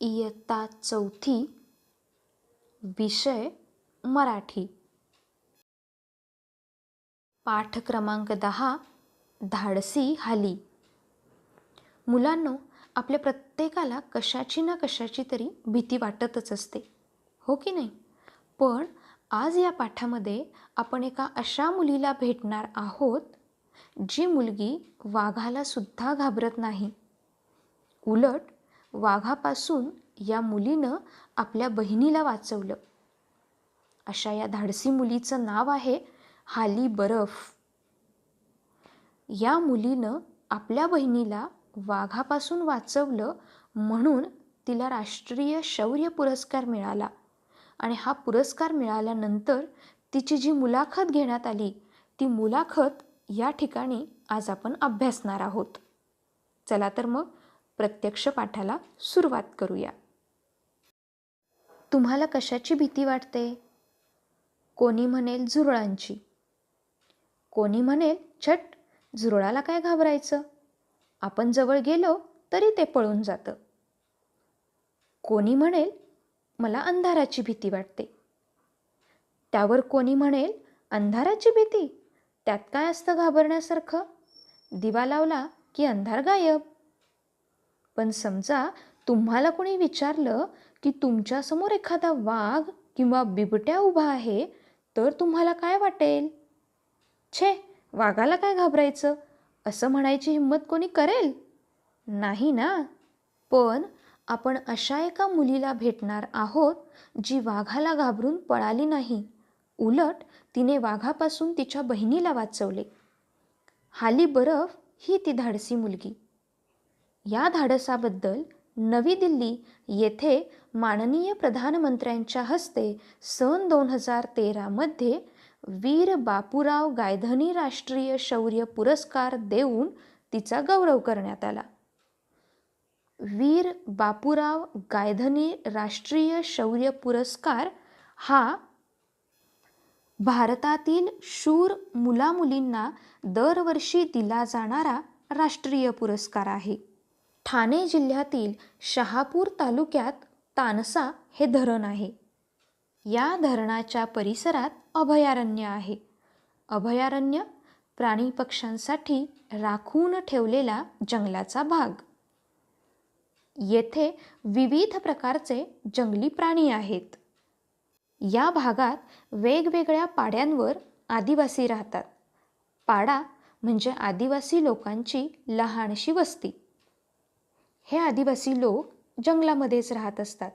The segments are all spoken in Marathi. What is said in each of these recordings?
इयत्ता चौथी विषय मराठी. पाठ क्रमांक दहा धाडसी हाली. मुलांनो आपल्या प्रत्येकाला कशाची ना कशाची तरी भीती वाटतच असते हो की नाही? पण आज या पाठामध्ये आपण एका अशा मुलीला भेटणार आहोत जी मुलगी वाघाला सुद्धा घाबरत नाही. उलट वाघापासून या मुलीनं आपल्या बहिणीला वाचवलं. अशा या धाडसी मुलीचं नाव आहे हाली बरफ. या मुलीनं आपल्या बहिणीला वाघापासून वाचवलं म्हणून तिला राष्ट्रीय शौर्य पुरस्कार मिळाला. आणि हा पुरस्कार मिळाल्यानंतर तिची जी मुलाखत घेण्यात आली ती मुलाखत या ठिकाणी आज आपण अभ्यासणार आहोत. चला तर मग प्रत्यक्ष पाठाला सुरुवात करूया. तुम्हाला कशाची भीती वाटते? कोणी म्हणेल झुरळांची. कोणी म्हणेल छट झुरळाला काय घाबरायचं? आपण जवळ गेलो तरी ते पळून जातं. कोणी म्हणेल मला अंधाराची भीती वाटते. त्यावर कोणी म्हणेल अंधाराची भीती? त्यात काय असतं घाबरण्यासारखं? दिवा लावला की अंधार गायब. पण समजा तुम्हाला कोणी विचारलं की तुमच्यासमोर एखादा वाघ किंवा बिबट्या उभा आहे तर तुम्हाला काय वाटेल? छे वाघाला काय घाबरायचं? असं म्हणायची हिंमत कोणी करेल? नाही ना. पण आपण अशा एका मुलीला भेटणार आहोत जी वाघाला घाबरून पळाली नाही. उलट तिने वाघापासून तिच्या बहिणीला वाचवले. हाली बरफ ही ती धाडसी मुलगी. या धाडसाबद्दल नवी दिल्ली येथे माननीय प्रधानमंत्र्यांच्या हस्ते सन दोन हजार तेरामध्ये वीर बापूराव गायधनी राष्ट्रीय शौर्य पुरस्कार देऊन तिचा गौरव करण्यात आला. वीर बापूराव गायधनी राष्ट्रीय शौर्य पुरस्कार हा भारतातील शूर मुलामुलींना दरवर्षी दिला जाणारा राष्ट्रीय पुरस्कार आहे. ठाणे जिल्ह्यातील शहापूर तालुक्यात तानसा हे धरण आहे. या धरणाच्या परिसरात अभयारण्य आहे. अभयारण्य प्राणी पक्ष्यांसाठी राखून ठेवलेला जंगलाचा भाग. येथे विविध प्रकारचे जंगली प्राणी आहेत. या भागात वेगवेगळ्या पाड्यांवर आदिवासी राहतात. पाडा म्हणजे आदिवासी लोकांची लहानशी वस्ती. हे आदिवासी लोक जंगलामध्येच राहत असतात.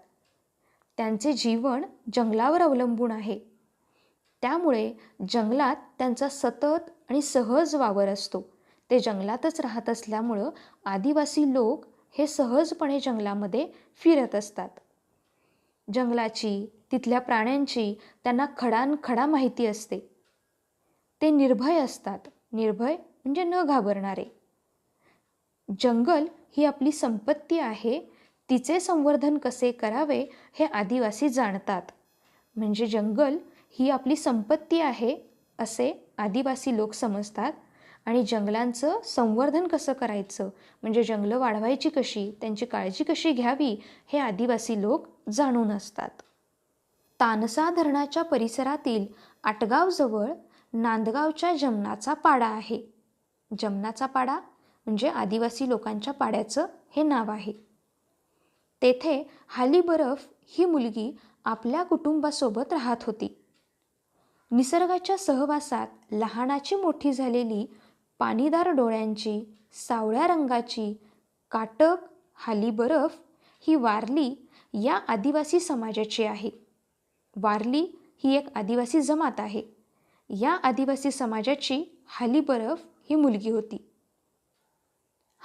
त्यांचे जीवन जंगलावर अवलंबून आहे. त्यामुळे जंगलात त्यांचा सतत आणि सहज वावर असतो. ते जंगलातच राहत असल्यामुळं आदिवासी लोक हे सहजपणे जंगलामध्ये फिरत असतात. जंगलाची तिथल्या प्राण्यांची त्यांना खडानखडा माहिती असते. ते निर्भय असतात. निर्भय म्हणजे न घाबरणारे. जंगल ही आपली संपत्ती आहे तिचे संवर्धन कसे करावे हे आदिवासी जाणतात. म्हणजे जंगल ही आपली संपत्ती आहे असे आदिवासी लोक समजतात. आणि जंगलांचं संवर्धन कसं करायचं? म्हणजे जंगलं वाढवायची कशी? त्यांची काळजी कशी घ्यावी? हे आदिवासी लोक जाणून असतात. तानसा धरणाच्या परिसरातील आटगावजवळ नांदगावच्या जमनाचा पाडा आहे. जमनाचा पाडा म्हणजे आदिवासी लोकांच्या पाड्याचं हे नाव आहे. तेथे हाली बरफ ही मुलगी आपल्या कुटुंबासोबत राहत होती. निसर्गाच्या सहवासात लहानाची मोठी झालेली पाणीदार डोळ्यांची सावळ्या रंगाची काटक हाली बरफ ही वारली या आदिवासी समाजाची आहे. वारली ही एक आदिवासी जमात आहे. या आदिवासी समाजाची हाली बरफ ही मुलगी होती.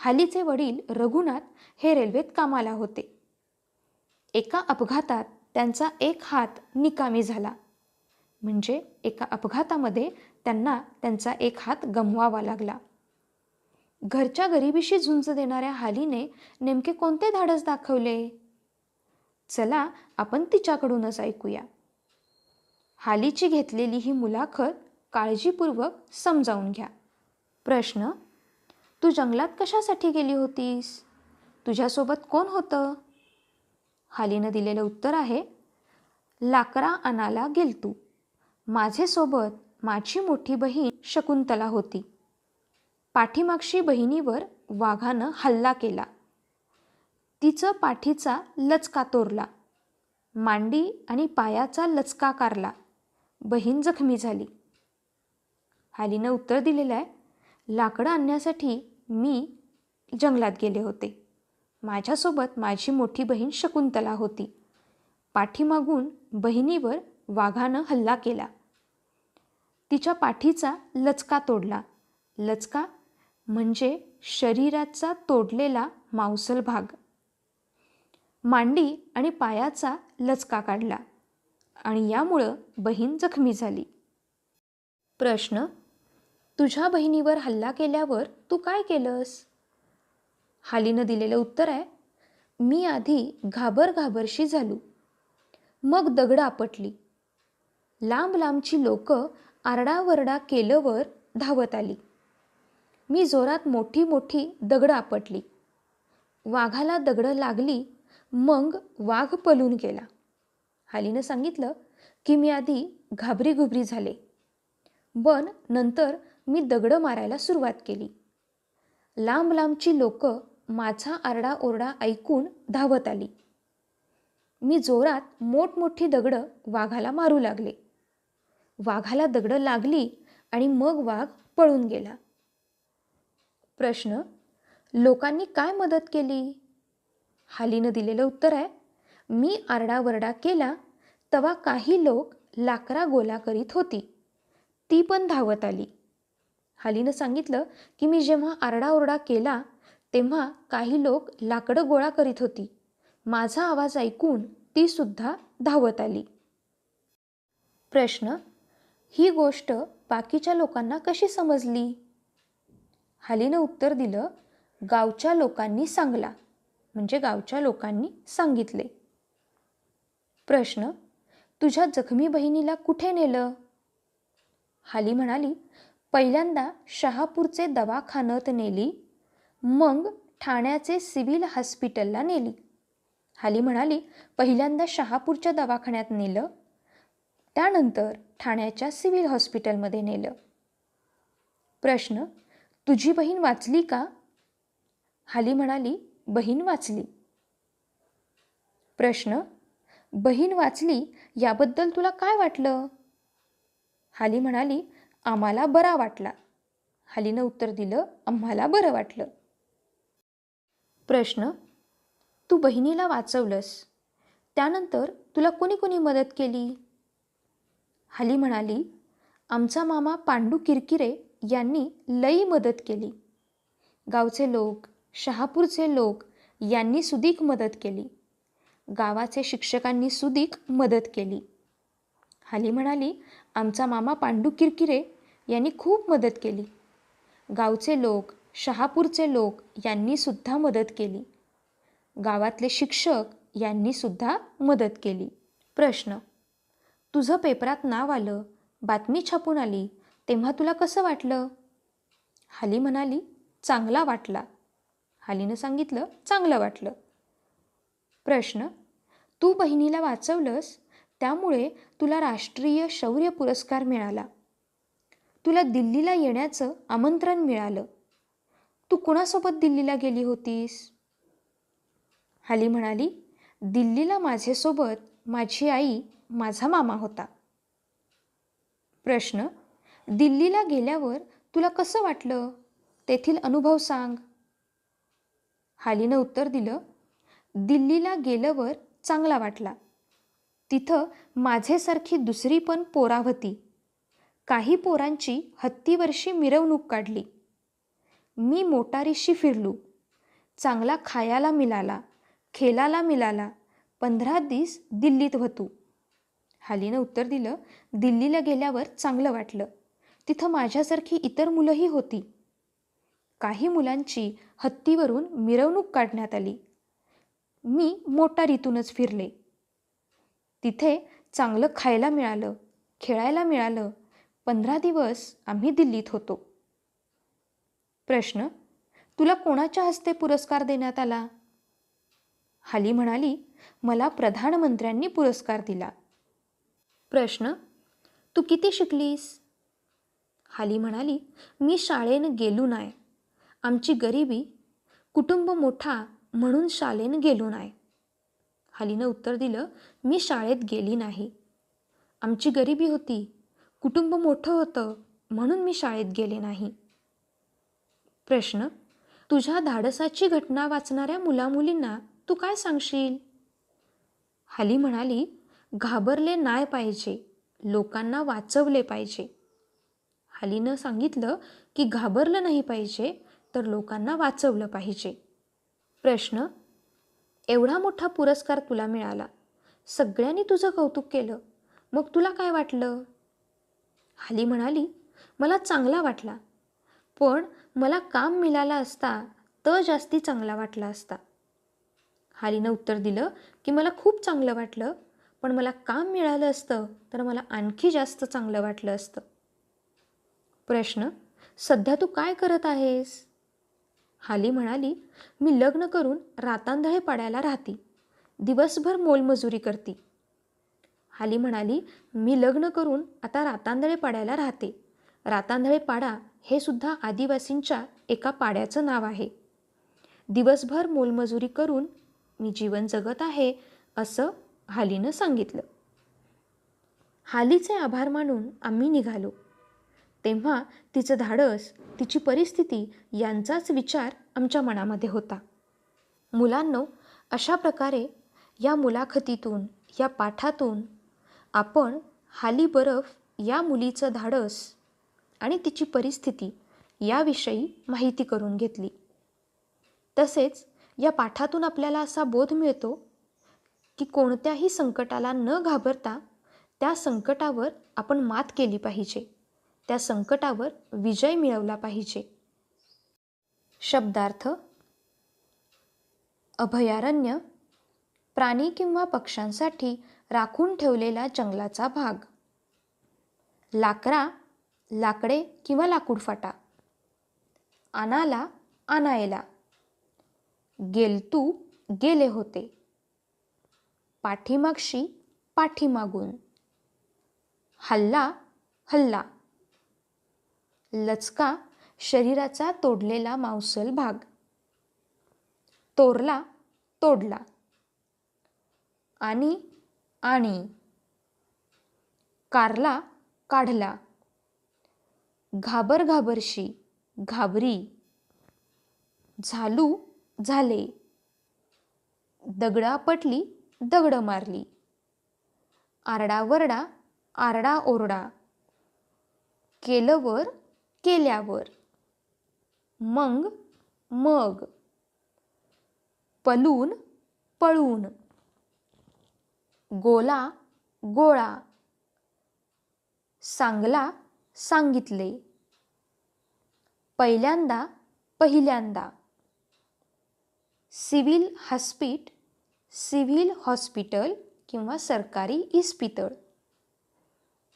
हालीचे वडील रघुनाथ हे रेल्वेत कामाला होते. एका अपघातात त्यांचा एक हात निकामी झाला. म्हणजे एका अपघातामध्ये त्यांना त्यांचा एक हात गमवावा लागला. घरच्या गरिबीशी झुंज देणाऱ्या हालीने नेमके कोणते धाडस दाखवले? चला आपण तिच्याकडूनच ऐकूया. हालीची घेतलेली ही मुलाखत काळजीपूर्वक समजावून घ्या. प्रश्न तू जंगलात कशासाठी गेली होतीस? तुझ्यासोबत कोण होतं? हालीनं दिलेलं उत्तर आहे लाकरा अनाला गेलतू तू. सोबत माझी मोठी बहीण शकुंतला होती. पाठीमागशी बहिणीवर वाघानं हल्ला केला. तिचं पाठीचा लचका तोरला. मांडी आणि पायाचा लचका कारला. बहीण जखमी झाली. हालीनं उत्तर दिलेलं आहे लाकडं आणण्यासाठी मी जंगलात गेले होते. माझ्यासोबत माझी मोठी बहीण शकुंतला होती. पाठीमागून बहिणीवर वाघानं हल्ला केला. तिच्या पाठीचा लचका तोडला. लचका म्हणजे शरीराचा तोडलेला मांसल भाग. मांडी आणि पायाचा लचका काढला आणि यामुळं बहीण जखमी झाली. प्रश्न तुझ्या बहिणीवर हल्ला केल्यावर तू काय केलंस? हालीनं दिलेलं उत्तर आहे मी आधी घाबर घाबरशी झालो. मग दगड आपटली. लांब लांबची लोकं आरडावरडा केल्यावर धावत आली. मी जोरात मोठी मोठी दगडं आपटली. वाघाला दगडं लागली मग वाघ पलून गेला. हालीनं सांगितलं की मी आधी घाबरी घुबरी झाले. पण नंतर मी दगडं मारायला सुरुवात केली. लांब लांबची लोकं माझा आरडाओरडा ऐकून धावत आली. मी जोरात मोठमोठी दगडं वाघाला मारू लागले. वाघाला दगडं लागली आणि मग वाघ पळून गेला. प्रश्न लोकांनी काय मदत केली? हालीनं दिलेलं उत्तर आहे मी आरडावरडा केला तेव्हा काही लोक लाकरा गोला करीत होती. ती पण धावत आली. हालीनं सांगितलं की मी जेव्हा आरडाओरडा केला तेव्हा काही लोक लाकडं गोळा करीत होती. माझा आवाज ऐकून ती सुद्धा धावत आली. प्रश्न ही गोष्ट बाकीच्या लोकांना कशी समजली? हालीनं उत्तर दिलं गावच्या लोकांनी सांगला म्हणजे गावच्या लोकांनी सांगितले. प्रश्न तुझ्या जखमी बहिणीला कुठे नेलं? हाली म्हणाली पहिल्यांदा शहापूरचे दवाखान्यात नेली मग ठाण्याचे सिव्हिल हॉस्पिटलला नेली. हाली म्हणाली पहिल्यांदा शहापूरच्या दवाखान्यात नेलं त्यानंतर ठाण्याच्या सिव्हिल हॉस्पिटलमध्ये नेलं. प्रश्न तुझी बहीण वाचली का? हाली म्हणाली बहीण वाचली. प्रश्न बहीण वाचली याबद्दल तुला काय वाटलं? हाली म्हणाली आम्हाला बरा वाटला. हालीनं उत्तर दिलं आम्हाला बरं वाटलं. प्रश्न तू बहिणीला वाचवलंस. त्यानंतर तुला कोणी कोणी मदत केली? हाली म्हणाली आमचा मामा पांडू किरकिरे यांनी लई मदत केली. गावचे लोक शहापूरचे लोक यांनी सुदीक मदत केली. गावाचे शिक्षकांनी सुदीक मदत केली. हाली म्हणाली आमचा मामा पांडू किरकिरे यांनी खूप मदत केली. गावचे लोक शहापूरचे लोक यांनीसुद्धा मदत केली. गावातले शिक्षक यांनीसुद्धा मदत केली. प्रश्न. तुझं पेपरात नाव आलं बातमी छापून आली तेव्हा तुला कसं वाटलं? हाली म्हणाली चांगला वाटला. हालीनं सांगितलं चांगलं वाटलं. प्रश्न. तू बहिणीला वाचवलंस त्यामुळे तुला राष्ट्रीय शौर्य पुरस्कार मिळाला. तुला दिल्लीला येण्याचं आमंत्रण मिळालं. तू कुणासोबत दिल्लीला गेली होतीस? हाली म्हणाली दिल्लीला माझ्यासोबत माझी आई माझा मामा होता. प्रश्न दिल्लीला गेल्यावर तुला कसं वाटलं? तेथील अनुभव सांग. हालीनं उत्तर दिलं दिल्लीला गेल्यावर चांगला वाटला. तिथं माझेसारखी दुसरी पण पोरा होती. काही पोरांची हत्तीवर्षी मिरवणूक काढली. मी मोटारीशी फिरलो. चांगला खायला मिळाला खेळाला मिळाला. पंधरा दिस दिल्लीत होतो. हालीनं उत्तर दिलं दिल्लीला गेल्यावर चांगलं वाटलं. तिथं माझ्यासारखी इतर मुलंही होती. काही मुलांची हत्तीवरून मिरवणूक काढण्यात आली. मी मोटारीतूनच फिरले. तिथे चांगलं खायला मिळालं खेळायला मिळालं. पंधरा दिवस आम्ही दिल्लीत होतो. प्रश्न तुला कोणाच्या हस्ते पुरस्कार देण्यात आला? हाली म्हणाली मला प्रधानमंत्र्यांनी पुरस्कार दिला. प्रश्न तू किती शिकलीस? हाली म्हणाली मी शाळेनं गेलो नाही आमची गरिबी कुटुंब मोठा म्हणून शाळेनं गेलो नाही हालीनं उत्तर दिलं मी शाळेत गेली नाही. आमची गरिबी होती. कुटुंब मोठं होतं म्हणून मी शाळेत गेले नाही. प्रश्न तुझ्या धाडसाची घटना वाचणाऱ्या मुलामुलींना तू काय सांगशील? हाली म्हणाली घाबरले नाही पाहिजे लोकांना वाचवले पाहिजे. हालीनं सांगितलं की घाबरलं नाही पाहिजे तर लोकांना वाचवलं पाहिजे. प्रश्न एवढा मोठा पुरस्कार तुला मिळाला. सगळ्यांनी तुझं कौतुक केलं. मग तुला काय वाटलं? हाली म्हणाली मला चांगला वाटला. पण मला काम मिळाला असता तर जास्ती चांगला वाटला असता. हालीनं उत्तर दिलं की मला खूप चांगलं वाटलं पण मला काम मिळालं असतं तर मला आणखी जास्त चांगलं वाटलं असतं. प्रश्न सध्या तू काय करत आहेस? हाली म्हणाली मी लग्न करून रातांधळे पडायला राहती. दिवसभर मोलमजुरी करती. हाली म्हणाली मी लग्न करून आता रातांधळे पाड्याला राहते. रातांधळे पाडा हे सुद्धा आदिवासींच्या एका पाड्याचं नाव आहे. दिवसभर मोलमजुरी करून मी जीवन जगत आहे असं हालीनं सांगितलं. हालीचे आभार मानून आम्ही निघालो. तेव्हा तिचं धाडस तिची परिस्थिती यांचाच विचार आमच्या मनामध्ये होता. मुलांनो अशा प्रकारे या मुलाखतीतून या पाठातून आपण हाली बरफ या मुलीचं धाडस आणि तिची परिस्थिती याविषयी माहिती करून घेतली. तसेच या पाठातून आपल्याला असा बोध मिळतो की कोणत्याही संकटाला न घाबरता त्या संकटावर आपण मात केली पाहिजे. त्या संकटावर विजय मिळवला पाहिजे. शब्दार्थ अभयारण्य प्राणी किंवा पक्ष्यांसाठी राखून ठेवलेला जंगलाचा भाग. लाकरा लाकडे किंवा लाकूडफाटा. आणाला आणायला. गेलतू गेले होते. पाठीमागशी पाठीमागून. हल्ला हल्ला. लचका शरीराचा तोडलेला मांसल भाग. तोरला तोडला. आणि आणि. कारला काढला. घाबर घाबरशी घाबरी. झालू झाले. दगडा पटली दगड मारली. आरडावरडा आरडा ओरडा. केलंवर केल्यावर. मग मग. पलून पळून. गोला गोळा. सांगला सांगितले. पहिल्यांदा पहिल्यांदा. सिव्हिल हॉस्पिट सिव्हिल हॉस्पिटल किंवा सरकारी इस्पितळ.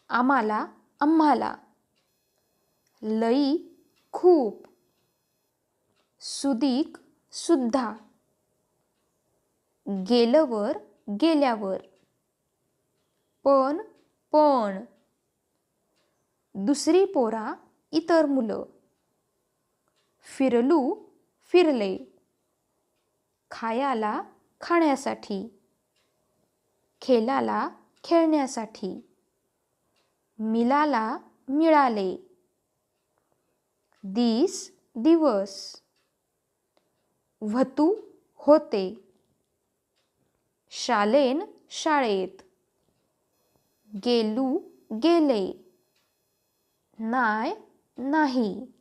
आम्हाला आम्हाला. लई खूप. सुदीक सुद्धा. गेलवर गेल्यावर. पण पण. दुसरी पोरा इतर मुलं. फिरलू फिरले. खायाला खाण्यासाठी. खेळाला खेळण्यासाठी. मिलाला मिळाले. दिस दिवस. व्हतू होते. शालेन शाळेत. गेलू गेले. नाय नाही.